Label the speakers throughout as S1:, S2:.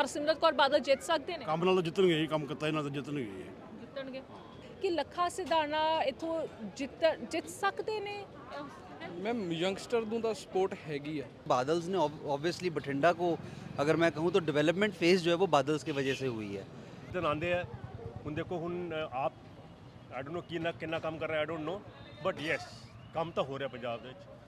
S1: ਹਰਸਿਮਰਤ ਕੌਰ ਬਾਦਲ ਜਿੱਤ ਸਕਦੇ ਨੇ
S2: ਕੰਮ ਨਾਲ ਤਾਂ ਜਿੱਤਣਗੇ ਹੀ ਕੰਮ ਕੀਤਾ ਇਹਨਾਂ ਤਾਂ ਜਿੱਤਣਗੇ ਹੀ
S1: ਜਿੱਤਣਗੇ ਕਿ ਲੱਖਾ ਸਿਧਾਣਾ ਇਥੋਂ ਜਿੱਤ ਜਿੱਤ ਸਕਦੇ ਨੇ
S3: ਮੈਮ ਯੰਗਸਟਰ ਨੂੰ ਤਾਂ ਸਪੋਰਟ ਹੈਗੀ ਆ
S4: बादल्स ने ऑब्वियसली बठिंडा को अगर मैं कहूँ तो डेवलपमेंट फेज जो है वो बादल्स की वजह से हुई है
S5: ਦਿਨ ਆਉਂਦੇ ਆ ਹੁਣ ਦੇਖੋ ਹੁਣ ਅ, ਆਪ ਆਈ ਡੋਨਟ ਨੋ ਕਿੰਨਾ ਕਿੰਨਾ ਕੰਮ ਕਰ ਰਿਹਾ I don't know but yes ਕੰਮ ਤਾਂ ਹੋ ਰਿਹਾ ਪੰਜਾਬ ਦੇ ਵਿੱਚ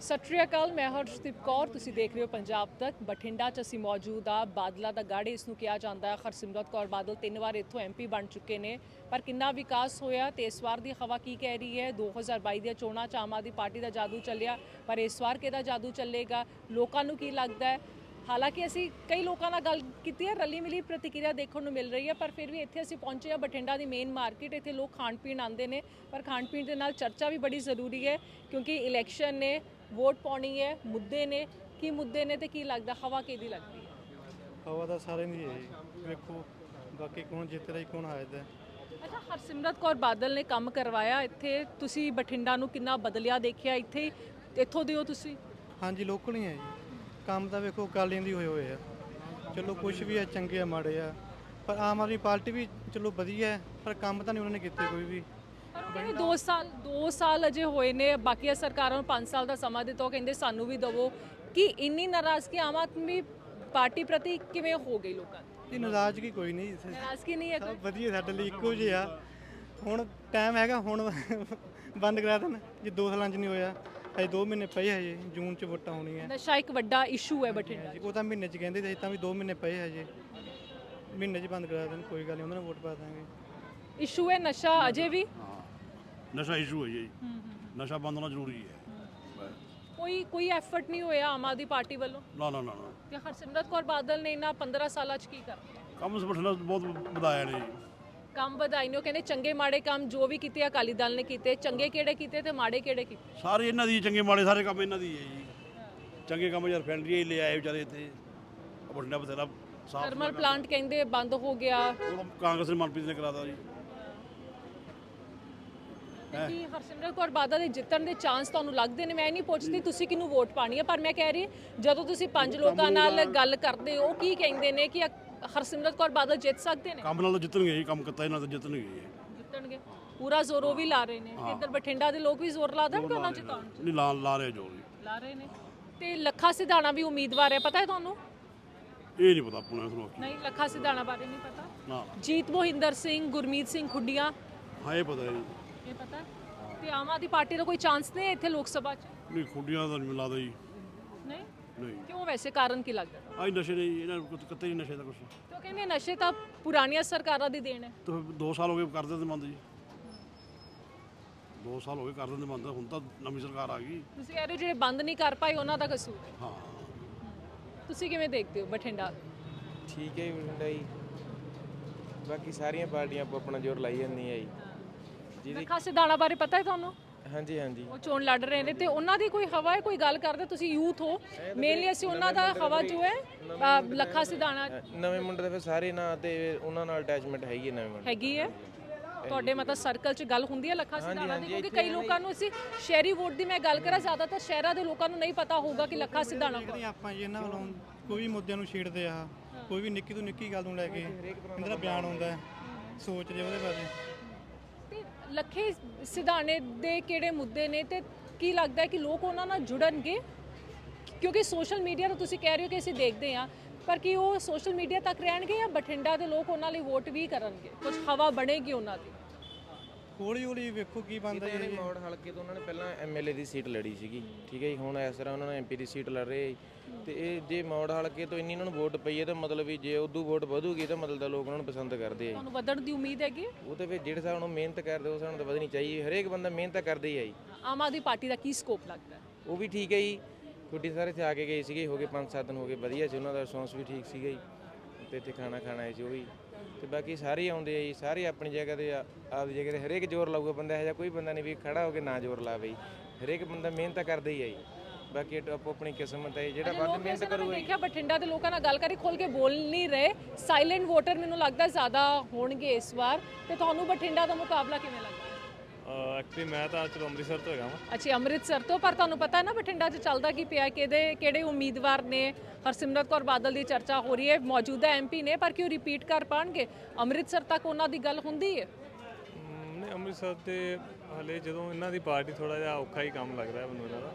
S1: ਸਤਿ ਸ਼੍ਰੀ ਅਕਾਲ, ਮੈਂ ਹਰਸ਼ਦੀਪ ਕੌਰ, ਤੁਸੀਂ ਦੇਖ ਰਹੇ ਹੋ ਪੰਜਾਬ ਤੱਕ। ਬਠਿੰਡਾ 'ਚ ਅਸੀਂ ਮੌਜੂਦ ਆ ਬਾਦਲਾ ਦਾ ਗੜ੍ਹ ਇਸ ਨੂੰ ਕਿਹਾ ਜਾਂਦਾ ਹੈ। ਹਰਸਿਮਰਤ ਕੌਰ ਬਾਦਲ ਤਿੰਨ ਵਾਰ ਇੱਥੋਂ ਐਮਪੀ ਬਣ ਚੁੱਕੇ ਨੇ, ਪਰ ਕਿੰਨਾ ਵਿਕਾਸ ਹੋਇਆ ਤੇ ਇਸ ਵਾਰ ਦੀ ਹਵਾ ਕੀ ਕਹਿ ਰਹੀ ਹੈ? 2022 ਦੀਆਂ ਚੋਣਾਂ 'ਚ ਆਮ ਆਦਮੀ ਪਾਰਟੀ ਦਾ ਜਾਦੂ ਚੱਲਿਆ, ਪਰ ਇਸ ਵਾਰ ਕਿਹਦਾ ਜਾਦੂ ਚੱਲੇਗਾ? ਲੋਕਾਂ ਨੂੰ ਕੀ ਲੱਗਦਾ ਹੈ? ਹਾਲਾਂਕਿ ਅਸੀਂ ਕਈ ਲੋਕਾਂ ਨਾਲ ਗੱਲ ਕੀਤੀ ਹੈ ਰਲੀ ਮਿਲੀ ਪ੍ਰਤੀਕਿਰਿਆ ਦੇਖਣ ਨੂੰ ਮਿਲ ਰਹੀ ਹੈ ਪਰ ਫਿਰ ਵੀ ਇੱਥੇ ਅਸੀਂ ਪਹੁੰਚੇ ਹਾਂ ਬਠਿੰਡਾ ਦੀ ਮੇਨ ਮਾਰਕੀਟ ਇੱਥੇ ਲੋਕ ਖਾਣ ਪੀਣ ਆਉਂਦੇ ਨੇ ਪਰ ਖਾਣ ਪੀਣ ਦੇ ਨਾਲ ਚਰਚਾ ਵੀ ਬੜੀ ਜ਼ਰੂਰੀ ਹੈ ਕਿਉਂਕਿ ਇਲੈਕਸ਼ਨ ਨੇ ਵੋਟ ਪਾਉਣੀ ਹੈ ਮੁੱਦੇ ਨੇ ਕੀ ਮੁੱਦੇ ਨੇ ਤੇ ਕੀ ਲੱਗਦਾ ਹਵਾ ਕਿਹਦੀ ਲੱਗਦੀ ਹੈ?
S6: ਹਵਾ ਤਾਂ ਸਾਰਿਆਂ ਦੀ ਹੈ ਵੇਖੋ ਬਾਕੀ ਕੌਣ ਜਿੱਤ ਰਿਹਾ ਕੌਣ ਹਾਰਦਾ।
S1: ਅੱਛਾ ਹਰਸਿਮਰਤ ਕੌਰ ਬਾਦਲ ਨੇ ਕੰਮ ਕਰਵਾਇਆ ਇੱਥੇ ਤੁਸੀਂ ਬਠਿੰਡਾ ਨੂੰ ਕਿੰਨਾ ਬਦਲਿਆ ਦੇਖਿਆ ਇੱਥੇ ਇੱਥੋਂ ਦੇ ਹੋ ਤੁਸੀਂ?
S6: ਹਾਂਜੀ ਲੋਕਲ ਹੀ ਹੈ ਜੀ। ਕੰਮ ਤਾਂ ਵੇਖੋ ਅਕਾਲੀਆਂ ਦੀ ਹੋਏ ਹੋਏ ਆ। ਚਲੋ ਕੁਝ ਵੀ ਹੈ ਚੰਗੇ ਆ ਮਾੜੇ ਆ। ਪਰ ਆਮ ਆਦਮੀ ਪਾਰਟੀ ਵੀ ਚਲੋ ਵਧੀਆ ਹੈ ਪਰ ਕੰਮ ਤਾਂ ਨਹੀਂ ਉਹਨਾਂ ਨੇ ਕੀਤੇ ਕੋਈ ਵੀ।
S1: ਪਰ ਉਹ ਕਹਿੰਦੇ 2 ਸਾਲ 2 ਸਾਲ ਅਜੇ ਹੋਏ ਨੇ ਬਾਕੀਆਂ ਸਰਕਾਰਾਂ ਨੂੰ 5 ਸਾਲ ਦਾ ਸਮਾਂ ਦਿੱਤਾ ਉਹ ਕਹਿੰਦੇ ਸਾਨੂੰ ਵੀ ਦਿਵੋ ਕਿ ਇੰਨੀ ਨਾਰਾਜ਼ਗੀ ਆਮ ਆਦਮੀ ਪਾਰਟੀ ਪ੍ਰਤੀ ਕਿਵੇਂ ਹੋ ਗਈ ਲੋਕਾਂ ਦੀ?
S6: ਇਹ ਨਾਰਾਜ਼ਗੀ ਕੋਈ ਨਹੀਂ। ਇੱਥੇ
S1: ਨਾਰਾਜ਼ਗੀ ਨਹੀਂ ਹੈ ਕੋਈ?
S6: ਵਧੀਆ ਸਾਡੇ ਲਈ ਇੱਕੋ ਜਿਹਾ ਹੁਣ ਟਾਈਮ ਹੈਗਾ ਹੁਣ ਬੰਦ ਕਰਾ ਦੇਣ ਜੇ 2 ਸਾਲਾਂ 'ਚ ਨਹੀਂ ਹੋਇਆ। ਅਜੇ 2 ਮਹੀਨੇ ਪਏ ਹਜੇ ਜੂਨ 'ਚ ਵੋਟਾਂ ਹੋਣੀਆਂ।
S1: ਨਸ਼ਾ ਇੱਕ ਵੱਡਾ ਇਸ਼ੂ ਹੈ ਬਠਿੰਡਾ 'ਚ।
S6: ਉਹ ਤਾਂ ਮਹੀਨੇ 'ਚ ਕਹਿੰਦੇ ਸੀ ਤਾਂ ਵੀ 2 ਮਹੀਨੇ ਪਏ ਹਜੇ। ਮਹੀਨੇ 'ਚ ਬੰਦ ਕਰਾ ਦੇਣ ਕੋਈ ਗੱਲ ਨਹੀਂ ਉਹਨਾਂ ਨੂੰ ਵੋਟ ਪਾ ਦਾਂਗੇ।
S1: ਇਸ਼ੂ ਹੈ ਨਸ਼ਾ ਅਜੇ ਵੀ?
S2: ਨਸ਼ਾ ਇਸ਼ੂ ਹੈ ਜੀ। ਨਸ਼ਾ ਬੰਦ ਹੋਣਾ ਜ਼ਰੂਰੀ ਹੈ।
S1: ਕੋਈ ਕੋਈ ਐਫਰਟ ਨਹੀਂ ਹੋਇਆ ਆਮ ਆਦਮੀ ਪਾਰਟੀ ਵੱਲੋਂ?
S2: ਨਾ ਨਾ ਨਾ ਨਾ।
S1: ਤੇ ਹਰਸਿਮਰਤ ਕੌਰ ਬਾਦਲ ਨੇ ਇਹਨਾਂ 15 ਸਾਲਾਂ 'ਚ ਕੀ ਕਰ
S2: ਕੰਮ ਸਪਟਣਾ ਬਹੁਤ ਵਧਾਇਆ ਨੇ ਜੀ।
S1: ਕੰਮ ਵਧਾਈ ਨੇ ਉਹ ਕਹਿੰਦੇ ਚੰਗੇ ਮਾੜੇ ਕੰਮ ਜੋ ਵੀ ਕੀਤੇ ਅਕਾਲੀ ਦਲ ਨੇ ਕੀਤੇ। ਚੰਗੇ ਕਿਹੜੇ ਕੀਤੇ ਤੇ ਮਾੜੇ ਕਿਹੜੇ ਕੀਤੇ?
S2: ਸਾਰੇ ਇਹਨਾਂ ਦੀ ਚੰਗੇ ਮਾੜੇ ਸਾਰੇ ਕੰਮ ਇਹਨਾਂ ਦੀ ਹੈ ਜੀ। ਚੰਗੇ ਕੰਮ ਯਾਰ ਫੈਂਡਰੀ ਲੈ ਆਏ ਵਿਚਾਰੇ ਇੱਥੇ। ਬਠਿੰਡਾ ਬਥੇਰਾ ਸਾਫ਼
S1: ਥਰਮਲ ਪਲਾਂਟ ਕਹਿੰਦੇ ਬੰਦ ਹੋ ਗਿਆ।
S2: ਉਹ ਤਾਂ ਕਾਂਗਰਸ ਨੇ ਮਨਪ੍ਰੀਤ ਨੇ ਕਰਾਤਾ ਜੀ।
S1: ਤੇ ਕੀ ਹਰਸਿਮਰਤ ਕੌਰ ਬਾਦਲ ਦੇ ਜਿੱਤਣ ਦੇ ਚਾਂਸ ਤੁਹਾਨੂੰ ਲੱਗਦੇ ਨੇ? ਮੈਂ ਇਹ ਨਹੀਂ ਪੁੱਛਦੀ ਤੁਸੀਂ ਕਿਹਨੂੰ ਵੋਟ ਪਾਣੀ ਹੈ ਪਰ ਮੈਂ ਕਹਿ ਰਹੀ ਜਦੋਂ ਤੁਸੀਂ ਪੰਜ ਲੋਕਾਂ ਨਾਲ ਗੱਲ ਕਰਦੇ ਹੋ ਕੀ ਕਹਿੰਦੇ ਨੇ ਕਿ ਹਰਸਿਮਰਤ ਕੌਰ ਬਾਦਲ ਜਿੱਤ ਸਕਦੇ ਨੇ?
S2: ਕੰਮ ਨਾਲ ਜਿੱਤਣਗੇ ਹੀ ਕੰਮ ਕੀਤਾ ਇਹਨਾਂ ਤਾਂ ਜਿੱਤਣਗੇ
S1: ਜਿੱਤਣਗੇ। ਪੂਰਾ ਜ਼ੋਰ ਉਹ ਵੀ ਲਾ ਰਹੇ ਨੇ। ਤੇ ਇੱਧਰ ਬਠਿੰਡਾ ਦੇ ਲੋਕ ਵੀ ਜ਼ੋਰ ਲਾ ਦੇਣਗੇ ਉਹਨਾਂ ਜਿਤਾਉਣ 'ਚ?
S2: ਨਹੀਂ ਲਾ ਲਾ ਰਹੇ ਜੋ ਜੀ।
S1: ਲਾ ਰਹੇ ਨੇ। ਤੇ ਲੱਖਾ ਸਿਧਾਣਾ ਵੀ ਉਮੀਦਵਾਰ ਹੈ ਪਤਾ ਹੈ ਤੁਹਾਨੂੰ?
S2: ਇਹ ਨਹੀਂ ਪਤਾ ਪੁਣਾ ਤੁਹਾਨੂੰ
S1: ਨਹੀਂ ਲੱਖਾ ਸਿਧਾਣਾ ਬਾਰੇ ਨਹੀਂ ਪਤਾ।
S2: ਨਾ।
S1: ਜੀਤ ਮੋਹਿੰਦਰ ਸਿੰਘ ਗੁਰਮੀਤ ਸਿੰਘ ਖੁੱਡੀਆਂ।
S2: ਹਾਂ ਇਹ ਪਤਾ ਹੈ ਜੀ।
S1: ਇਹ ਪਤਾ ਹੈ? ਤੇ ਆਮ ਆਦਮੀ ਪਾਰਟੀ ਦਾ ਕੋਈ ਚਾਂਸ ਨਹੀਂ ਹੈ ਇੱਥੇ ਲੋਕ ਸਭਾ 'ਚ?
S2: ਨਹੀਂ ਖੁੱਡੀਆਂ ਦਾ ਨਹੀਂ ਲੱਗਦਾ ਜੀ।
S1: ਨਹੀਂ।
S2: ਨਹੀਂ
S1: ਕਿਉਂ ਵੈਸੇ ਕਾਰਨ ਕੀ ਲੱਗਦਾ
S2: ਆਈ ਨਸ਼ੇ ਨੇ ਜੀ, ਇਹਨਾਂ ਨੂੰ ਕੁੱਤ- ਕਿਤੇ ਨਹੀਂ ਨਸ਼ੇ ਦਾ ਕੁਛ।
S1: ਤੇ ਉਹ ਕਹਿੰਦੇ ਨਸ਼ੇ ਤਾਂ ਪੁਰਾਣੀਆਂ ਸਰਕਾਰਾਂ ਦੀ ਦੇਣ ਹੈ।
S2: ਤਾਂ 2 ਸਾਲ ਹੋ ਗਏ ਕਰ ਦਿੰਦੇ ਬੰਦ ਜੀ। 2 ਸਾਲ ਹੋ ਗਏ ਕਰ ਦਿੰਦੇ ਬੰਦ ਹੁਣ ਤਾਂ ਨਵੀਂ ਸਰਕਾਰ ਆ ਗਈ।
S1: ਤੁਸੀਂ ਕਹਿ ਰਹੇ ਹੋ ਜਿਹੜੇ ਬੰਦ ਨਹੀਂ ਕਰ ਪਾਏ ਉਹਨਾਂ ਦਾ ਕਸੂਰ ਹੈ।
S2: ਹਾਂ।
S1: ਤੁਸੀਂ ਕਿਵੇਂ ਦੇਖਦੇ ਹੋ ਬਠਿੰਡਾ?
S7: ਠੀਕ ਹੈ ਜੀ ਬਠਿੰਡਾ ਜੀ। ਬਾਕੀ ਸਾਰੀਆਂ ਪਾਰਟੀਆਂ ਆਪੋ ਆਪਣਾ ਜ਼ੋਰ ਲਾਈ ਜਾਂਦੀਆਂ ਜੀ। ਜਿਹਦੀ
S1: ਲੱਖਾ ਸਿਧਾਣਾ ਬਾਰੇ ਪਤਾ ਹੈ ਤੁਹਾਨੂੰ?
S7: ਹਾਂਜੀ ਹਾਂਜੀ।
S1: ਉਹ ਚੋਣ ਲੜ ਰਹੇ ਨੇ ਤੇ ਉਹਨਾਂ ਦੀ ਕੋਈ ਹਵਾ ਹੈ? ਕੋਈ ਗੱਲ ਕਰਦੇ? ਤੁਸੀਂ ਯੂਥ ਹੋ। ਮੇਨਲੀ ਅਸੀਂ ਉਹਨਾਂ ਦਾ ਹਵਾ ਜੋ ਹੈ ਅ, ਲੱਖਾ ਸਿਧਾਣਾ।
S7: ਨਵੇਂ ਮੁੰਡੇ ਫਿਰ ਸਾਰੇ ਨਾਂ ਤੇ ਉਹਨਾਂ ਨਾਲ ਅਟੈਚਮੈਂਟ ਹੈਗੀ ਹੈ ਨਵੇਂ ਮੁੰਡੇ
S1: ਹੈਗੀ ਹੈ। ਤੁਹਾਡੇ ਮਤਲਬ ਸਰਕਲ 'ਚ ਗੱਲ ਹੁੰਦੀ ਹੈ ਲੱਖਾ ਸਿਧਾਣਾ ਦੀ? ਕਿਉਂਕਿ ਕਈ ਲੋਕਾਂ ਨੂੰ ਅਸੀਂ ਸ਼ਹਿਰੀ ਵੋਟ ਦੀ ਮੈਂ ਗੱਲ ਕਰਾਂ ਜ਼ਿਆਦਾਤਰ ਸ਼ਹਿਰਾਂ ਦੇ ਲੋਕਾਂ ਨੂੰ ਨਹੀਂ ਪਤਾ ਹੋਊਗਾ ਕਿ ਲੱਖਾ ਸਿਧਾਣਾ ਕੌਣ
S6: ਜਿਹੜੀ ਆਪਾਂ ਜੀ ਇਹਨਾਂ ਵੱਲੋਂ ਕੋਈ ਵੀ ਮੁੱਦਿਆਂ ਨੂੰ ਛੇੜਦੇ ਆ ਕੋਈ ਵੀ ਨਿੱਕੀ ਤੋਂ ਨਿੱਕੀ ਗੱਲ ਨੂੰ ਲੈ ਕੇ ਇਹਨਾਂ ਦਾ ਬਿਆਨ ਹੁੰਦਾ ਹੈ ਸੋਚਦੇ ਉਹਦੇ ਬਾਰੇ।
S1: ਲੱਖੇ ਸਿਧਾਣੇ ਦੇ ਕਿਹੜੇ ਮੁੱਦੇ ਨੇ ਤੇ ਕੀ ਲੱਗਦਾ ਹੈ ਕਿ ਲੋਕ ਉਹਨਾਂ ਨਾਲ ਜੁੜਨਗੇ? ਕਿਉਂਕਿ ਸੋਸ਼ਲ ਮੀਡੀਆ ਨੂੰ ਤੁਸੀਂ ਕਹਿ ਰਹੇ ਹੋ ਕਿ ਅਸੀਂ ਦੇਖਦੇ ਹਾਂ, ਪਰ ਕੀ ਉਹ ਸੋਸ਼ਲ ਮੀਡੀਆ ਤੱਕ ਰਹਿਣਗੇ ਜਾਂ ਬਠਿੰਡਾ ਦੇ ਲੋਕ ਉਹਨਾਂ ਲਈ ਵੋਟ ਵੀ ਕਰਨਗੇ? ਕੁਝ ਹਵਾ ਬਣੇਗੀ ਉਹਨਾਂ ਦੀ।
S6: ਹੌਲੀ ਹੌਲੀ ਵੇਖੋ ਕੀ ਬਣਦਾ
S7: ਜਿਹੜੇ ਮੌੜ ਹਲਕੇ ਤੋਂ ਉਹਨਾਂ ਨੇ ਪਹਿਲਾਂ ਐਮਐਲਏ ਦੀ ਸੀਟ ਲੜੀ ਸੀਗੀ। ਠੀਕ ਹੈ ਜੀ ਹੁਣ ਇਸ ਤਰ੍ਹਾਂ ਉਹਨਾਂ ਨੇ ਐਮਪੀ ਦੀ ਸੀਟ ਲੜ ਰਹੇ ਜੀ। ਤੇ ਇਹ ਜੇ ਮੌੜ ਹਲਕੇ ਤੋਂ ਇੰਨੀ ਉਹਨਾਂ ਨੂੰ ਵੋਟ ਪਈ ਹੈ ਤਾਂ ਮਤਲਬ ਵੀ ਜੇ ਉਦੋਂ ਵੋਟ ਵਧੂਗੀ ਤਾਂ ਮਤਲਬ ਤਾਂ ਲੋਕ ਉਹਨਾਂ ਨੂੰ ਪਸੰਦ ਕਰਦੇ ਆ ਜੀ।
S1: ਤੁਹਾਨੂੰ ਵਧਣ ਦੀ ਉਮੀਦ ਹੈਗੀ? ਹੈ?
S7: ਉਹ ਤੇ ਫਿਰ ਜਿਹੜੇ ਨਾਲ ਮਿਹਨਤ ਕਰਦੇ ਉਸ ਹਿਸਾਬ ਨਾਲ ਤਾਂ ਵਧਣੀ ਚਾਹੀਦੀ ਹਰੇਕ ਬੰਦਾ ਮਿਹਨਤ ਤਾਂ ਕਰਦਾ ਹੀ ਆ ਜੀ।
S1: ਆਮ ਆਦਮੀ ਪਾਰਟੀ ਦਾ ਕੀ ਸਕੋਪ ਲੱਗਦਾ? ਹੈ
S7: ਉਹ ਵੀ ਠੀਕ ਹੈ ਜੀ। ਛੁੱਟੀ ਸਾਰੇ ਇੱਥੇ ਆ ਕੇ ਗਏ ਸੀਗੇ ਹੋ ਗਏ 5-7 ਦਿਨ ਹੋ ਗਏ ਵਧੀਆ ਸੀ। ਉਹਨਾਂ ਦਾ ਰਿਸਪੌਂਸ ਵੀ ਠੀਕ ਸੀਗਾ ਜੀ। ਤੇ ਇੱਥੇ ਖਾਣਾ ਖਾਣਾ ਆਏ ਸੀ ਉਹ ਵੀ। ਤੇ ਬਾਕੀ ਸਾਰੇ ਆਉਂਦੇ ਆ ਜੀ ਸਾਰੇ ਆਪਣੀ ਜਗ੍ਹਾ ਤੇ ਆ- ਆਪਦੀ ਜਗ੍ਹਾ ਤੇ ਹਰੇਕ ਜ਼ੋਰ ਲਾਊਗਾ ਬੰਦਾ ਇਹੋ ਜਿਹਾ ਕੋਈ ਬੰਦਾ ਨਹੀਂ ਵੀ ਖੜਾ ਹੋ ਕੇ ਨਾ ਜ਼ੋਰ ਲਾਵੇ ਜੀ ਹਰੇਕ ਬੰਦਾ ਮਿਹਨਤ ਤਾਂ ਕਰਦਾ ਹੀ ਆ ਜੀ। ਬਾਕੀ ਆਪੋ ਆਪਣੀ ਕਿਸਮਤ ਹੈ ਜੀ, ਜਿਹੜਾ ਵੱਧ ਮਿਹਨਤ
S1: ਮੈਂ
S7: ਕਰੂਗਾ ਜੀ।
S1: ਦੇਖਿਆ ਬਠਿੰਡਾ ਦੇ ਲੋਕਾਂ ਨਾਲ ਗੱਲ ਕਰੀ ਖੋਲ ਕੇ ਬੋਲ ਨਹੀਂ ਰਹੇ। ਸਾਇਲੈਂਟ ਵੋਟਰ ਮੈਨੂੰ ਲੱਗਦਾ ਜ਼ਿਆਦਾ ਹੋਣਗੇ ਇਸ ਵਾਰ। ਤੇ ਤੁਹਾਨੂੰ ਬਠਿੰਡਾ ਦਾ ਮੁਕਾਬਲਾ ਕਿਵੇਂ ਲੱਗਦਾ?
S8: ਐਕਚੁਅਲੀ ਮੈਂ ਤਾਂ ਚਲੋ ਅੰਮ੍ਰਿਤਸਰ ਤੋਂ ਹੈਗਾ ਵਾਂ।
S1: ਅੱਛਾ ਅੰਮ੍ਰਿਤਸਰ ਤੋਂ ਪਰ ਤੁਹਾਨੂੰ ਪਤਾ ਹੈ ਨਾ ਬਠਿੰਡਾ 'ਚ ਚੱਲਦਾ ਕੀ ਪਿਆ ਕਿਹਦੇ ਕਿਹੜੇ ਉਮੀਦਵਾਰ ਨੇ? ਹਰਸਿਮਰਤ ਕੌਰ ਬਾਦਲ ਦੀ ਚਰਚਾ ਹੋ ਰਹੀ ਹੈ ਮੌਜੂਦਾ ਐਮਪੀ ਨੇ ਪਰ ਕਿਉਂ ਰਿਪੀਟ ਕਰ ਪਾਣਗੇ? ਅੰਮ੍ਰਿਤਸਰ ਤੱਕ ਉਹਨਾਂ ਦੀ ਗੱਲ ਹੁੰਦੀ ਹੈ?
S8: ਨਹੀਂ ਅੰਮ੍ਰਿਤਸਰ ਤੇ ਹਲੇ ਜਦੋਂ ਇਹਨਾਂ ਦੀ ਪਾਰਟੀ ਥੋੜਾ ਜਿਹਾ ਔਖਾ ਹੀ ਕੰਮ ਲੱਗਦਾ ਹੈ ਮੈਨੂੰ ਇਹਨਾਂ ਦਾ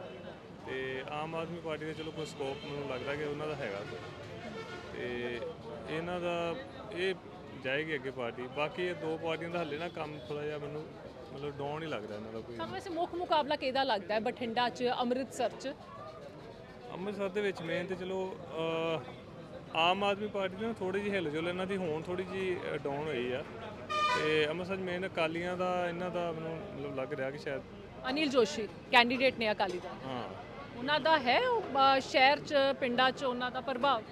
S8: ਤੇ ਆਮ ਆਦਮੀ ਪਾਰਟੀ ਦਾ ਚਲੋ ਕੋਈ ਸਕੋਪ ਮੈਨੂੰ ਲੱਗਦਾ ਕਿ ਉਹਨਾਂ ਦਾ ਹੈਗਾ ਤੇ ਇਹਨਾਂ ਦਾ ਇਹ ਜਾਏਗੀ ਅੱਗੇ ਪਾਰਟੀ। ਬਾਕੀ ਇਹ ਦੋ ਪਾਰਟੀਆਂ ਦਾ ਹਲੇ ਨਾ ਕੰਮ ਥੋੜਾ ਜਿਹਾ ਮੈਨੂੰ ਮਤਲਬ ਡਾਊਨ ਹੀ ਲੱਗਦਾ ਇਹਨਾਂ ਦਾ ਕੋਈ।
S1: ਤੁਹਾਨੂੰ ਵੈਸੇ ਮੁੱਖ ਮੁਕਾਬਲਾ ਕਿਹਦਾ ਲੱਗਦਾ ਹੈ ਬਠਿੰਡਾ 'ਚ ਅੰਮ੍ਰਿਤਸਰ 'ਚ?
S8: ਅੰਮ੍ਰਿਤਸਰ ਦੇ ਵਿੱਚ ਮੇਨ ਤੇ ਚਲੋ ਅਹ, ਆਮ ਆਦਮੀ ਪਾਰਟੀ ਦੀ ਥੋੜੀ ਜਿਹੀ ਹਿਲਜੁਲ ਇਹਨਾਂ ਦੀ ਹੁਣ ਥੋੜੀ ਜਿਹੀ ਡਾਊਨ ਹੋਈ ਆ। ਤੇ ਅੰਮ੍ਰਿਤਸਰ ਮੇਨ ਅਕਾਲੀਆਂ ਦਾ ਇਹਨਾਂ ਦਾ ਮੈਨੂੰ ਮਤਲਬ ਲੱਗ ਰਿਹਾ ਕਿ ਸ਼ਾਇਦ
S1: ਅਨਿਲ ਜੋਸ਼ੀ ਕੈਂਡੀਡੇਟ ਨੇ ਅਕਾਲੀ ਦਲ।
S8: ਹਾਂ।
S1: ਉਹਨਾਂ ਦਾ ਹੈ ਉਹ, ਅ, ਸ਼ਹਿਰ 'ਚ ਪਿੰਡਾਂ 'ਚ ਉਹਨਾਂ ਦਾ ਪ੍ਰਭਾਵ?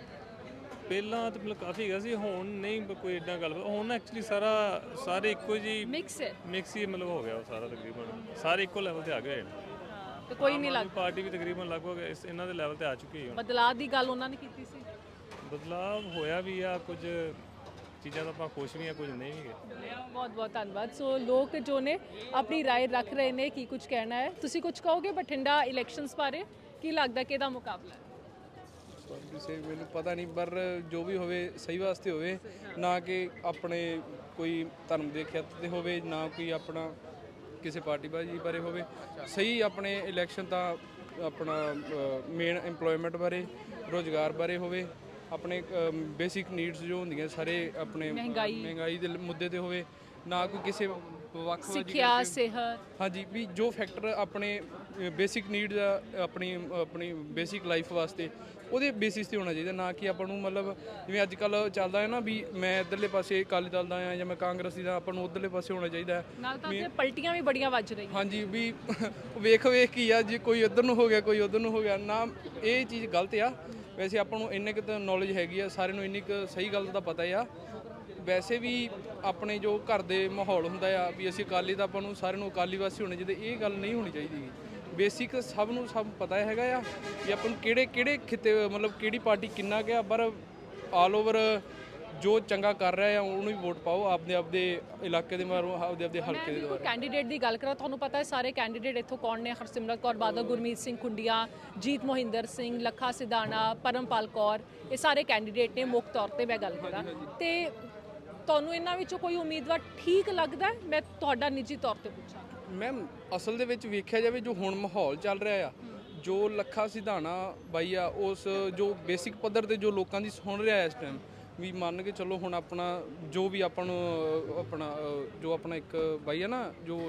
S8: ਪਹਿਲਾਂ ਤਾਂ ਮਤਲਬ ਕਾਫੀ ਹੈਗਾ ਸੀ ਹੁਣ ਨਹੀਂ ਬ- ਕੋਈ ਇਦਾਂ ਗੱਲ ਹੁਣ ਐਕਚੁਅਲੀ ਸਾਰਾ ਸਾਰੇ ਇੱਕੋ ਜੀ
S1: ਮਿਕਸ ਹੈ
S8: ਮਿਕਸ ਹੀ ਮਤਲਬ ਹੋ ਗਿਆ ਉਹ ਸਾਰਾ ਤਕਰੀਬਨ ਸਾਰੇ ਇੱਕੋ ਲੈਵਲ ਤੇ ਆ ਗਏ ਹੋਏ ਨੇ
S1: ਤੇ ਕੋਈ ਨਹੀਂ
S8: ਆਮ ਆਦਮੀ
S1: ਲੱਗਦਾ
S8: ਪਾਰਟੀ ਵੀ ਤਕਰੀਬਨ ਲਗਭਗ ਇਸ ਇਹਨਾਂ ਦੇ ਲੈਵਲ ਤੇ ਆ ਚੁੱਕੀ ਹੈ ਹੁਣ
S1: ਬਦਲਾਅ ਦੀ ਗੱਲ ਉਹਨਾਂ ਨੇ ਕੀਤੀ ਸੀ
S8: ਬਦਲਾਅ ਹੋਇਆ ਵੀ ਆ ਕੁਝ ਚੀਜ਼ਾਂ ਤਾਂ ਆਪਾਂ ਖੁਸ਼ ਵੀ ਆ ਕੁਝ ਨਹੀਂ ਵੀ ਗੇ
S1: ਬਹੁਤ ਬਹੁਤ ਧੰਨਵਾਦ ਸੋ ਲੋਕ ਜੋ ਨੇ ਆਪਣੀ رائے ਰੱਖ ਰਹੇ ਨੇ ਕੀ ਕੁਝ ਕਹਿਣਾ ਹੈ ਤੁਸੀਂ ਕੁਝ ਕਹੋਗੇ ਬਠਿੰਡਾ ਇਲੈਕਸ਼ਨਸ ਬਾਰੇ ਕੀ ਲੱਗਦਾ ਕਿਹਦਾ ਮੁਕਾਬਲਾ ਹੈ
S3: ਕਿਸੇ ਮੈਨੂੰ ਪਤਾ ਨਹੀਂ ਪਰ ਜੋ ਵੀ ਹੋਵੇ ਸਹੀ ਵਾਸਤੇ ਹੋਵੇ ਨਾ ਕਿ ਆਪਣੇ ਕੋਈ ਧਰਮ ਦੇ ਖੇਤ ਤੇ ਹੋਵੇ ਨਾ ਕੋਈ ਆਪਣਾ ਕਿਸੇ ਪਾਰਟੀ ਬਾਜੀ ਬਾਰੇ ਹੋਵੇ ਸਹੀ ਆਪਣੇ ਇਲੈਕਸ਼ਨ ਤਾਂ ਆਪਣਾ ਮੇਨ EMPLOYMENT ਬਾਰੇ ਰੋਜ਼ਗਾਰ ਬਾਰੇ ਹੋਵੇ ਆਪਣੇ ਬੇਸਿਕ ਨੀਡਸ ਜੋ ਹੁੰਦੀਆਂ ਸਾਰੇ ਆਪਣੇ
S1: ਮਹਿੰਗਾਈ।
S3: ਮਹਿੰਗਾਈ ਦੇ ਮੁੱਦੇ ਤੇ ਹੋਵੇ ਨਾ ਕੋਈ ਕਿਸੇ ਵੱਖ
S1: ਸਿੱਖਿਆ ਸਿਹਤ।
S3: ਹਾਂਜੀ ਵੀ ਜੋ ਫੈਕਟਰ ਆਪਣੇ ਬੇਸਿਕ ਨੀਡਸ ਆ ਆਪਣੀ ਆਪਣੀ ਬੇਸਿਕ ਲਾਈਫ ਵਾਸਤੇ ਉਹਦੇ ਬੇਸਿਸ ਤੇ ਹੋਣਾ ਚਾਹੀਦਾ ਨਾ ਕਿ ਆਪਾਂ ਨੂੰ ਮਤਲਬ ਜਿਵੇਂ ਅੱਜ ਕੱਲ ਚੱਲਦਾ ਹੈ ਨਾ ਵੀ ਮੈਂ ਇਧਰਲੇ ਪਾਸੇ ਅਕਾਲੀ ਦਲ ਦਾ ਆ ਜਾਂ ਮੈਂ ਕਾਂਗਰਸੀ ਦਾ ਆਪਾਂ ਨੂੰ ਉਧਰਲੇ ਪਾਸੇ ਹੋਣਾ ਚਾਹੀਦਾ।
S1: ਨਾਲ ਤਾਂ ਉੱਥੇ ਪਲਟੀਆਂ ਵੀ ਬੜੀਆਂ ਵੱਜ ਰਹੀਆਂ।
S3: ਹਾਂਜੀ ਵੀ ਵੇਖ ਵੇਖ ਕੀ ਆ ਜੇ ਕੋਈ ਇੱਧਰ ਨੂੰ ਹੋ ਗਿਆ ਕੋਈ ਉਧਰ ਨੂੰ ਹੋ ਗਿਆ ਨਾ ਇਹ ਚੀਜ਼ ਗਲਤ ਆ। ਵੈਸੇ ਆਪਾਂ ਨੂੰ ਇੰਨੇ ਕੁ ਤਾਂ ਨੌਲੇਜ ਹੈਗੀ ਆ ਸਾਰਿਆਂ ਨੂੰ ਇੰਨੀ ਕੁ ਸਹੀ ਗੱਲ ਦਾ ਪਤਾ ਆ। ਵੈਸੇ ਵੀ ਆਪਣੇ ਜੋ ਘਰ ਦੇ ਮਾਹੌਲ ਹੁੰਦਾ ਆ ਵੀ ਅਸੀਂ ਅਕਾਲੀ ਦਾ ਆਪਾਂ ਨੂੰ ਸਾਰਿਆਂ ਨੂੰ ਅਕਾਲੀ ਵਾਸੀ ਹੋਣੇ ਚਾਹੀਦੇ ਇਹ ਗੱਲ ਨਹੀਂ ਹੋਣੀ ਚਾਹੀਦੀ। ਬੇਸਿਕ ਸਭ ਨੂੰ ਸਭ ਪਤਾ ਹੈਗਾ ਆ ਵੀ ਆਪਾਂ ਨੂੰ ਕਿਹੜੇ ਕਿਹੜੇ ਖਿੱਤੇ ਮਤਲਬ ਕਿਹੜੀ ਪਾਰਟੀ ਕਿੰਨਾ ਗਿਆ ਪਰ ਆਲ ਓਵਰ ਜੋ ਚੰਗਾ ਕਰ ਰਿਹਾ ਆ ਉਹਨੂੰ ਵੀ ਵੋਟ ਪਾਓ ਆਪਦੇ ਆਪਦੇ ਇਲਾਕੇ ਦੇ ਮਾਰੋ ਆਪਦੇ ਆਪਦੇ ਹਲਕੇ ਦੇ
S1: ਮੈਂ
S3: ਦੁਆਰਾ।
S1: ਕੈਂਡੀਡੇਟ ਦੀ ਗੱਲ ਕਰਾਂ ਤੁਹਾਨੂੰ ਪਤਾ ਹੈ ਸਾਰੇ ਕੈਂਡੀਡੇਟ ਇੱਥੋਂ ਕੌਣ ਨੇ? ਹਰਸਿਮਰਤ ਕੌਰ ਬਾਦਲ ਗੁਰਮੀਤ ਸਿੰਘ ਖੁੰਡੀਆਂ ਜੀਤ ਮੋਹਿੰਦਰ ਸਿੰਘ ਲੱਖਾ ਸਿਧਾਣਾ ਪਰਮਪਾਲ ਕੌਰ ਇਹ ਸਾਰੇ ਕੈਂਡੀਡੇਟ ਨੇ ਮੁੱਖ ਤੌਰ ਤੇ ਮੈਂ ਗੱਲ ਕਰਾਂ। ਤੇ ਤੁਹਾਨੂੰ ਇਹਨਾਂ ਵਿੱਚੋਂ ਕੋਈ ਉਮੀਦਵਾਰ ਠੀਕ ਲੱਗਦਾ? ਮੈਂ ਤੁਹਾਡਾ ਨਿੱਜੀ ਤੌਰ ਤੇ ਪੁੱਛਾਂ।
S3: ਮੈਮ ਅਸਲ ਦੇ ਵਿੱਚ ਵੇਖਿਆ ਜਾਵੇ ਜੋ ਹੁਣ ਮਾਹੌਲ ਚੱਲ ਰਿਹਾ ਆ ਜੋ ਲੱਖਾ ਸਿਧਾਣਾ ਬਾਈ ਆ ਉਸ ਜੋ ਬੇਸਿਕ ਪੱਧਰ ਤੇ ਜੋ ਲੋਕਾਂ ਦੀ ਸੁਣ ਰਿਹਾ ਇਸ ਟਾਈਮ ਵੀ ਮੰਨ ਕੇ ਚੱਲੋ ਹੁਣ ਆਪਣਾ ਜੋ ਵੀ ਆਪਾਂ ਨੂੰ ਆਪਣਾ ਜੋ ਆਪਣਾ ਇੱਕ ਬਾਈ ਆ ਨਾ ਜੋ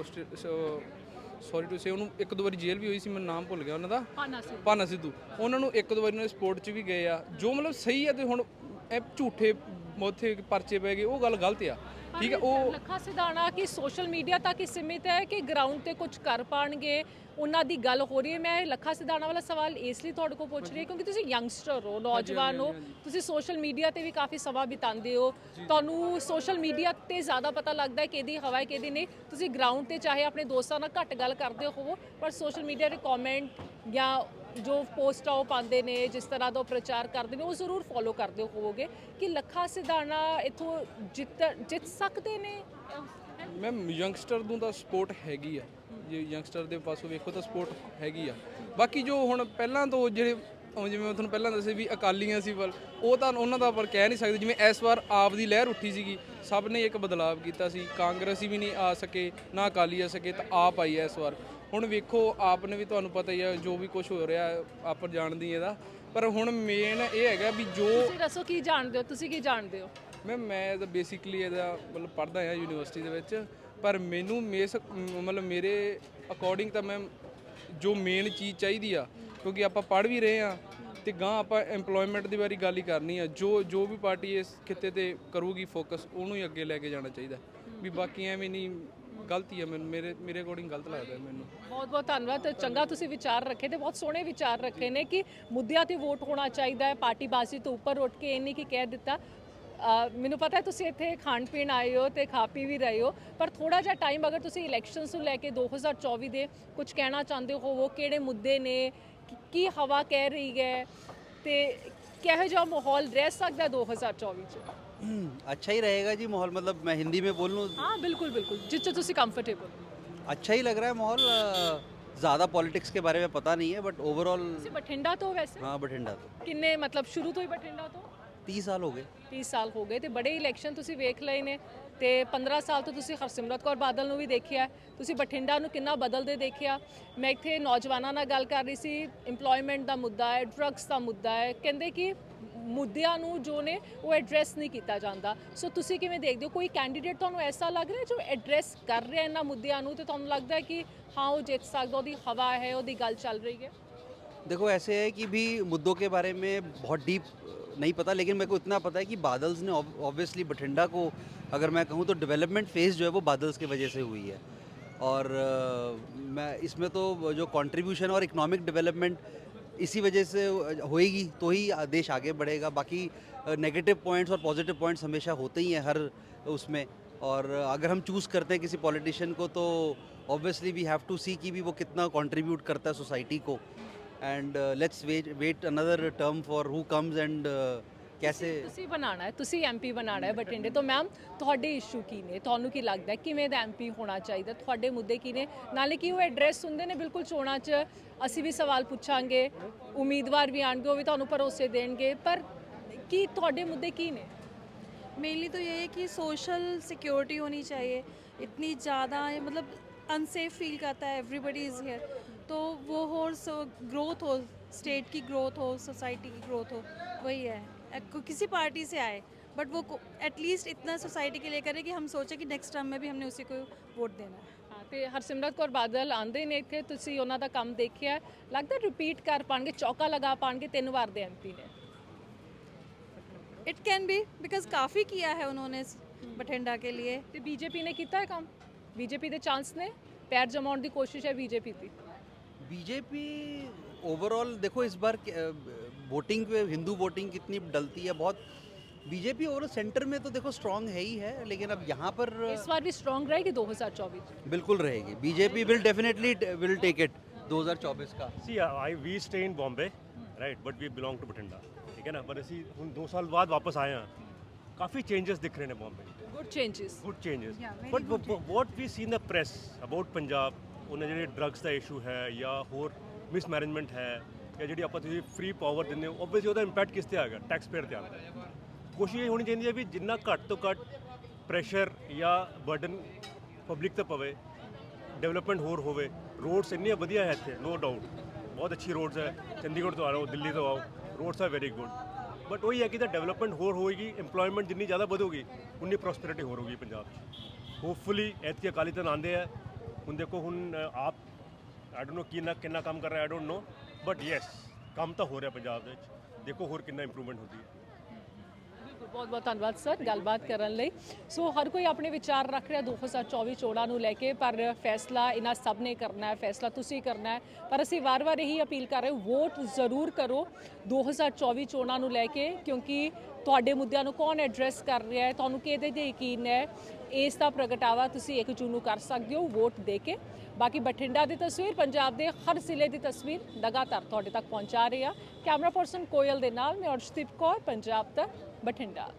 S3: ਸੌਰੀ ਟੂ ਸੇ ਉਹਨੂੰ ਇੱਕ ਦੋ ਵਾਰੀ ਜੇਲ੍ਹ ਵੀ ਹੋਈ ਸੀ ਮੈਨੂੰ ਨਾਮ ਭੁੱਲ ਗਿਆ ਉਹਨਾਂ ਦਾ।
S1: ਪਾਨਾ ਸਿੰਘ
S3: ਪਾਨਾ ਸਿੱਧੂ। ਉਹਨਾਂ ਨੂੰ ਇੱਕ ਦੋ ਵਾਰੀ ਉਹਨਾਂ ਸਪੋਰਟ 'ਚ ਵੀ ਗਏ ਆ ਜੋ ਮਤਲਬ ਸਹੀ ਆ ਤੇ ਹੁਣ ਇਹ ਝੂਠੇ ਉੱਥੇ ਪਰਚੇ ਪੈ ਗਏ ਉਹ ਗੱਲ ਗਲਤ ਆ। ਠੀਕ ਹੈ ਉਹ
S1: ਲੱਖਾ ਸਿਧਾਣਾ ਕਿ ਸੋਸ਼ਲ ਮੀਡੀਆ ਤੱਕ ਹੀ ਸੀਮਿਤ ਹੈ ਕਿ ਗਰਾਊਂਡ ਤੇ ਕੁਝ ਕਰ ਪਾਣਗੇ ਉਹਨਾਂ ਦੀ ਗੱਲ ਹੋ ਰਹੀ ਹੈ। ਮੈਂ ਲੱਖਾ ਸਿਧਾਣਾ ਵਾਲਾ ਸਵਾਲ ਇਸ ਲਈ ਤੁਹਾਡੇ ਕੋਲ ਪੁੱਛ ਰਹੀ ਹਾਂ ਕਿਉਂਕਿ ਤੁਸੀਂ ਯੰਗਸਟਰ ਹੋ ਨੌਜਵਾਨ ਹੋ। ਤੁਸੀਂ ਸੋਸ਼ਲ ਮੀਡੀਆ ਤੇ ਵੀ ਕਾਫੀ ਸਮਾਂ ਬਿਤਾਉਂਦੇ ਹੋ। ਤੁਹਾਨੂੰ ਸੋਸ਼ਲ ਮੀਡੀਆ ਤੇ ਜ਼ਿਆਦਾ ਪਤਾ ਲੱਗਦਾ ਹੈ ਕਿਹਦੀ ਹਵਾ ਹੈ ਕਿਹਦੀ ਨਹੀਂ। ਤੁਸੀਂ ਗਰਾਊਂਡ ਤੇ ਚਾਹੇ ਆਪਣੇ ਦੋਸਤਾਂ ਨਾਲ ਘੱਟ ਗੱਲ ਕਰਦੇ ਹੋਵੋ ਪਰ ਸੋਸ਼ਲ ਮੀਡੀਆ ਤੇ ਕਮੈਂਟ ਜਾਂ ਜੋ ਪੋਸਟਾਂ ਉਹ ਪਾਉਂਦੇ ਨੇ, ਜਿਸ ਤਰ੍ਹਾਂ ਦਾ ਉਹ ਪ੍ਰਚਾਰ ਕਰਦੇ ਨੇ, ਉਹ ਜ਼ਰੂਰ ਫੋਲੋ ਕਰਦੇ ਹੋਵੋਗੇ ਕਿ ਲੱਖਾ ਸਿਧਾਣਾ ਇਥੋਂ ਜਿੱਤ ਜਿੱਤ ਸਕਦੇ ਨੇ?
S3: ਮੈਮ ਯੰਗਸਟਰ ਨੂੰ ਤਾਂ ਸਪੋਰਟ ਹੈਗੀ ਆ। ਜੇ ਯੰਗਸਟਰ ਦੇ ਪਾਸੋਂ ਵੇਖੋ ਤਾਂ ਸਪੋਰਟ ਹੈਗੀ ਆ। ਬਾਕੀ ਜੋ ਹੁਣ ਪਹਿਲਾਂ ਤੋਂ ਜਿਹੜੇ, ਉਹ ਜਿਵੇਂ ਮੈਂ ਤੁਹਾਨੂੰ ਪਹਿਲਾਂ ਦੱਸਿਆ ਵੀ ਅਕਾਲੀਆਂ ਸੀ ਵੱਲ ਉਹ ਤਾਂ ਉਹਨਾਂ ਦਾ ਪਰ ਕਹਿ ਨਹੀਂ ਸਕਦੇ। ਜਿਵੇਂ ਇਸ ਵਾਰ ਆਪ ਦੀ ਲਹਿਰ ਉੱਠੀ ਸੀਗੀ, ਸਭ ਨੇ ਇੱਕ ਬਦਲਾਵ ਕੀਤਾ ਸੀ। ਕਾਂਗਰਸੀ ਵੀ ਨਹੀਂ ਆ ਸਕੇ, ਨਾ ਅਕਾਲੀ ਆ ਸਕੇ, ਤਾਂ ਆਪ ਆਈ ਐ ਇਸ ਵਾਰ। ਹੁਣ ਵੇਖੋ ਆਪ ਨੇ ਵੀ ਤੁਹਾਨੂੰ ਪਤਾ ਹੀ ਆ ਜੋ ਵੀ ਕੁਝ ਹੋ ਰਿਹਾ ਆਪ ਜਾਣਦੀ ਇਹਦਾ। ਪਰ ਹੁਣ ਮੇਨ ਇਹ ਹੈਗਾ ਵੀ ਜੋ
S1: ਤੁਸੀਂ ਦੱਸੋ ਕੀ ਜਾਣਦੇ ਹੋ ਤੁਸੀਂ ਕੀ ਜਾਣਦੇ ਹੋ?
S3: ਮੈਂ ਮੈਂ ਤਾਂ ਬੇਸਿਕਲੀ ਇਹਦਾ ਮਤਲਬ ਪੜ੍ਹਦਾ ਹਾਂ ਯੂਨੀਵਰਸਿਟੀ ਦੇ ਵਿੱਚ। ਪਰ ਮੈਨੂੰ ਮੇਸ ਮਤਲਬ ਮੇਰੇ ਅਕੋਰਡਿੰਗ ਤਾਂ ਮੈਂ ਜੋ ਮੇਨ ਚੀਜ਼ ਚਾਹੀਦੀ ਆ ਕਿਉਂਕਿ ਆਪਾਂ ਪੜ੍ਹ ਵੀ ਰਹੇ ਆ ਤੇ ਗਾਂ ਆਪਾਂ EMPLOYMENT ਦੀ ਵਾਰੀ ਗੱਲ ਹੀ ਕਰਨੀ ਆ। ਜੋ ਜੋ ਵੀ ਪਾਰਟੀ ਇਸ ਖਿੱਤੇ ਤੇ ਕਰੂਗੀ ਫੋਕਸ ਉਹਨੂੰ ਹੀ ਅੱਗੇ ਲੈ ਕੇ ਜਾਣਾ ਚਾਹੀਦਾ। ਵੀ ਬਾਕੀ ਐਵੇਂ ਨਹੀਂ ਗਲਤੀ ਆ ਮੈਨੂੰ, ਮੇਰੇ ਮੇਰੇ ਅਕੋਰਡਿੰਗ ਗਲਤ ਲੱਗਦਾ ਮੈਨੂੰ।
S1: ਬਹੁਤ ਬਹੁਤ ਧੰਨਵਾਦ ਚੰਗਾ ਤੁਸੀਂ ਵਿਚਾਰ ਰੱਖੇ ਤੇ ਬਹੁਤ ਸੋਹਣੇ ਵਿਚਾਰ ਰੱਖੇ ਨੇ ਕਿ ਮੁੱਦਿਆਂ ਤੇ ਵੋਟ ਹੋਣਾ ਚਾਹੀਦਾ ਹੈ ਪਾਰਟੀਬਾਜ਼ੀ ਤੋਂ ਉੱਪਰ ਉੱਠ ਕੇ ਇਹ ਨਹੀਂ ਕਿ ਕਹਿ ਦਿੱਤਾ। ਮੈਨੂੰ ਪਤਾ ਹੈ ਤੁਸੀਂ ਇੱਥੇ ਖਾਣ ਪੀਣ ਆਏ ਹੋ ਤੇ ਖਾ ਪੀ ਵੀ ਰਹੇ ਹੋ, ਪਰ ਥੋੜਾ ਜਿਹਾ ਟਾਈਮ ਅਗਰ ਤੁਸੀਂ ਇਲੈਕਸ਼ਨਸ ਨੂੰ ਲੈ ਕੇ 2024 ਦੇ ਕੁਝ ਕਹਿਣਾ ਚਾਹੁੰਦੇ ਹੋ, ਉਹ ਕਿਹੜੇ ਮੁੱਦੇ ਨੇ, ਕੀ- ਹਵਾ ਕਹਿ ਰਹੀ ਹੈ ਤੇ ਕਿਹੋ ਜਿਹਾ ਮਾਹੌਲ ਰਹਿ ਸਕਦਾ ਹੈ 2024 ਚ?
S4: अच्छा ही रहेगा जी माहौल मतलब मैं हिंदी में बोल लूँ।
S1: ਹਾਂ ਬਿਲਕੁਲ ਬਿਲਕੁਲ ਜਿੱਥੇ ਤੁਸੀਂ ਕੰਫਰਟੇਬਲ
S4: अच्छा ही लग रहा है माहौल ज़्यादा पॉलिटिक्स के बारे में पता नहीं है बट ओवरऑल
S1: ਤੁਸੀਂ ਬਠਿੰਡਾ ਤੋਂ ਵੈਸੇ
S4: हाँ बठिंडा तो।
S1: ਕਿੰਨੇ ਮਤਲਬ ਸ਼ੁਰੂ ਤੋਂ ਹੀ ਬਠਿੰਡਾ ਤੋਂ
S4: तीस साल हो गए।
S1: 30 ਸਾਲ ਹੋ ਗਏ ਤੇ ਬੜੇ ਇਲੈਕਸ਼ਨ ਤੁਸੀਂ ਵੇਖ ਲਏ ਨੇ ਤੇ 15 ਸਾਲ ਤੋਂ ਤੁਸੀਂ ਹਰਸਿਮਰਤ ਕੌਰ ਬਾਦਲ ਨੂੰ ਵੀ ਦੇਖਿਆ ਹੈ। ਤੁਸੀਂ ਬਠਿੰਡਾ ਨੂੰ ਕਿੰਨਾ ਬਦਲਦੇ ਦੇਖਿਆ ਮੈਂ ਇੱਥੇ ਨੌਜਵਾਨਾਂ ਨਾਲ ਗੱਲ ਕਰ ਰਹੀ ਸੀ EMPLOYMENT ਦਾ ਮੁੱਦਾ ਹੈ ਡਰੱਗਸ ਦਾ ਮੁੱਦਾ ਹੈ ਕਹਿੰਦੇ ਕਿ ਮੁੱਦਿਆਂ ਨੂੰ ਜੋ ਨੇ ਉਹ ਐਡਰੈਸ ਨਹੀਂ ਕੀਤਾ ਜਾਂਦਾ ਸੋ ਤੁਸੀਂ ਕਿਵੇਂ ਦੇਖਦੇ ਹੋ ਕੋਈ ਕੈਂਡੀਡੇਟ ਤੁਹਾਨੂੰ ਐਸਾ ਲੱਗ ਰਿਹਾ ਜੋ ਐਡਰੈਸ ਕਰ ਰਿਹਾ ਇਹਨਾਂ ਮੁੱਦਿਆਂ ਨੂੰ ਤੇ ਤੁਹਾਨੂੰ ਲੱਗਦਾ ਹੈ ਕਿ ਹਾਂ ਉਹ ਜਿੱਤ ਸਕਦਾ ਉਹਦੀ ਹਵਾ ਹੈ ਉਹਦੀ ਗੱਲ ਚੱਲ ਰਹੀ ਹੈ
S4: देखो ऐसे है कि भी मुद्दों के बारे में बहुत डीप नहीं पता लेकिन मेरे को इतना पता है कि बादल्स ने ऑब्वियसली बठिंडा को अगर मैं कहूँ तो डेवलपमेंट फेज जो है वो बादल्स की वजह से हुई है और अ, मैं इसमें तो जो कंट्रीब्यूशन और इकोनॉमिक डेवलपमेंट इसी वजह से होएगी तो ही देश आगे बढ़ेगा। बाकी नेगेटिव पॉइंट्स और पॉजिटिव पॉइंट्स हमेशा होते ही हैं हर उसमें। और अगर हम चूज़ करते हैं किसी पॉलिटिशियन को तो obviously we have to see कि भी वो कितना कंट्रीब्यूट करता है सोसाइटी को। And let's wait wait another term for who comes and कैसे
S1: ਤੁਸੀਂ ਬਣਾਉਣਾ ਹੈ ਤੁਸੀਂ ਐਮਪੀ ਬਣਾਉਣਾ ਹੈ ਬਠਿੰਡੇ ਤੋਂ ਮੈਮ ਤੁਹਾਡੇ ਇਸ਼ੂ ਕੀ ਨੇ ਤੁਹਾਨੂੰ ਕੀ ਲੱਗਦਾ ਹੈ ਕਿਵੇਂ ਦਾ ਐਮਪੀ ਹੋਣਾ ਚਾਹੀਦਾ ਤੁਹਾਡੇ ਮੁੱਦੇ ਕੀ ਨੇ ਨਾਲੇ ਕਿ ਉਹ ਐਡਰੈਸ ਹੁੰਦੇ ਨੇ ਬਿਲਕੁਲ ਚੋਣਾਂ 'ਚ ਅਸੀਂ ਵੀ ਸਵਾਲ ਪੁੱਛਾਂਗੇ ਉਮੀਦਵਾਰ ਵੀ ਆਣਗੇ ਉਹ ਵੀ ਤੁਹਾਨੂੰ ਭਰੋਸੇ ਦੇਣਗੇ ਪਰ ਕੀ ਤੁਹਾਡੇ ਮੁੱਦੇ ਕੀ ਨੇ
S9: मेनली तो ये है कि सोशल सिक्योरिटी होनी चाहिए इतनी ज़्यादा मतलब अनसेफ फील करता है एवरीबडी इज़ हियर तो वो हो ग्रोथ हो स्टेट की ग्रोथ हो सोसाइटी की ग्रोथ हो वही है अ, को- किसी पार्टी से आए बट वो एटलीस्ट इतना सोसाइटी के लिए करे कि हम सोचें कि नेक्स्ट टर्म में भी हमने उसी को वोट देना है
S1: ਹਾਂ ਤੇ ਹਰਸਿਮਰਤ ਕੌਰ ਬਾਦਲ ਆਂਦੇ ਨੇ ਇੱਥੇ ਤੁਸੀਂ ਉਹਨਾਂ ਦਾ ਕੰਮ ਦੇਖਿਆ ਹੈ। ਲੱਗਦਾ ਰਿਪੀਟ ਕਰ ਪਾਣਗੇ ਚੌਕਾ ਲਗਾ ਪਾਣਗੇ ਤਿੰਨ ਵਾਰ ਦੇ ਐਮਪੀ ਨੇ
S9: इट कैन बी बिकॉज काफ़ी किया है उन्होंने बठिंडा के लिए
S1: ਤੇ ਬੀਜੇਪੀ ਨੇ ਕੀਤਾ ਹੈ ਕੰਮ ਬੀਜੇਪੀ ਦੇ ਚਾਂਸ ਨੇ ਪੈਰ ਜਮਾਉਣ ਦੀ ਕੋਸ਼ਿਸ਼ ਹੈ ਬੀਜੇਪੀ ਦੀ
S4: बीजेपी ओवरऑल देखो इस बार वोटिंग पे हिंदू वोटिंग कितनी डलती है बहुत बीजेपी ओवरऑल सेंटर में तो देखो स्ट्रांग है ही है लेकिन अब यहाँ पर
S1: इस बार भी स्ट्रांग रहेगी 2024
S4: बिल्कुल रहेगी। BJP will definitely will take it 2024 का।
S5: See I we stay in Bombay right but we belong to Bathinda ठीक है ना? पर इसी हम दो साल बाद वापस आए हैं। काफ़ी चेंजेस दिख रहे हैं Bombay
S1: good changes
S5: good changes but what we see in the press about Punjab उन्हें जो ड्रग्स का इशू है या और मिसमैनेजमेंट है ਜਾਂ ਜਿਹੜੀ ਆਪਾਂ ਤੁਸੀਂ ਫ੍ਰੀ ਪਾਵਰ ਦਿੰਦੇ ਹੋ ਆਬਵੀਅਸਲੀ ਉਹਦਾ ਇੰਪੈਕਟ ਕਿਸ ਤੇ ਆਏਗਾ? ਟੈਕਸ ਪੇਅਰ ਤੇ ਆਉਂਦਾ ਹੈ। ਕੋਸ਼ਿਸ਼ ਇਹ ਹੋਣੀ ਚਾਹੀਦੀ ਹੈ ਵੀ ਜਿੰਨਾ ਘੱਟ ਤੋਂ ਘੱਟ ਪ੍ਰੈਸ਼ਰ ਜਾਂ ਬਰਡਨ ਪਬਲਿਕ ਤੇ ਪਵੇ ਡਿਵੈਲਪਮੈਂਟ ਹੋਰ ਹੋਵੇ। ਰੋਡਸ ਇੰਨੀਆਂ ਵਧੀਆ ਹੈ ਇੱਥੇ ਨੋ ਡਾਊਟ ਬਹੁਤ ਅੱਛੀ ਰੋਡਸ ਹੈ। ਚੰਡੀਗੜ੍ਹ ਤੋਂ ਆ ਰਹੋ ਦਿੱਲੀ ਤੋਂ ਆਓ roads are very good but ਉਹੀ ਹੈ ਕਿ ਤਾਂ ਡਿਵੈਲਪਮੈਂਟ ਹੋਰ ਹੋਏਗੀ, EMPLOYMENT ਜਿੰਨੀ ਜ਼ਿਆਦਾ ਵਧੂਗੀ, ਉਨੀ ਪ੍ਰੋਸਪੈਰਿਟੀ ਹੋਰ ਹੋਊਗੀ ਪੰਜਾਬ 'ਚ। ਹੋਪਫੁਲੀ ਐਤਕੀ ਅਕਾਲੀ ਦਲ ਆਉਂਦੇ ਆ। ਹੁਣ ਦੇਖੋ, ਹੁਣ ਆਪ ਆਈ ਡੋਨਟ ਨੋ ਕਿੰਨਾ ਕਿੰਨਾ ਕੰਮ ਕਰ ਰਿਹਾ I don't know but yes ਕੰਮ ਤਾਂ ਹੋ ਰਿਹਾ ਪੰਜਾਬ ਦੇ ਵਿੱਚ। ਦੇਖੋ ਹੋਰ ਕਿੰਨਾ ਇੰਪਰੂਵਮੈਂਟ ਹੁੰਦੀ ਹੈ।
S1: ਬਹੁਤ ਬਹੁਤ ਧੰਨਵਾਦ ਸਰ ਗੱਲਬਾਤ ਕਰਨ ਲਈ। ਸੋ ਹਰ ਕੋਈ ਆਪਣੇ ਵਿਚਾਰ ਰੱਖ ਰਿਹਾ 2024 ਚੋਣਾਂ ਨੂੰ ਲੈ ਕੇ, ਪਰ ਫੈਸਲਾ ਇਹਨਾਂ ਸਭ ਨੇ ਕਰਨਾ ਹੈ, ਫੈਸਲਾ ਤੁਸੀਂ ਕਰਨਾ ਹੈ। ਪਰ ਅਸੀਂ ਵਾਰ-ਵਾਰ ਇਹੀ ਅਪੀਲ ਕਰ ਰਹੇ ਵੋਟ ਜ਼ਰੂਰ ਕਰੋ 2024 ਚੋਣਾਂ ਨੂੰ ਲੈ ਕੇ, ਕਿਉਂਕਿ ਤੁਹਾਡੇ ਮੁੱਦਿਆਂ ਨੂੰ ਕੌਣ ਐਡਰੈਸ ਕਰ ਰਿਹਾ ਹੈ? ਤੁਹਾਨੂੰ ਕਿਹਦੇ ਤੇ ਯਕੀਨ ਹੈ? ਇਸ ਦਾ ਪ੍ਰਗਟਾਵਾ ਤੁਸੀਂ ਇੱਕ ਜੂਨ ਨੂੰ ਕਰ ਸਕਦੇ ਹੋ, ਵੋਟ ਦੇ ਕੇ। ਬਾਕੀ ਬਠਿੰਡਾ ਦੀ ਤਸਵੀਰ, ਪੰਜਾਬ ਦੇ ਹਰ ਜ਼ਿਲ੍ਹੇ ਦੀ ਤਸਵੀਰ ਲਗਾਤਾਰ ਤੁਹਾਡੇ ਤੱਕ ਪਹੁੰਚਾ ਰਹੇ ਆ। ਕੈਮਰਾ ਪਰਸਨ ਕੋਇਲ ਦੇ ਨਾਲ, ਮੈਂ ਅਰਸ਼ਦੀਪ ਕੌਰ, ਪੰਜਾਬ ਤੱਕ ਬਠਿੰਡਾ।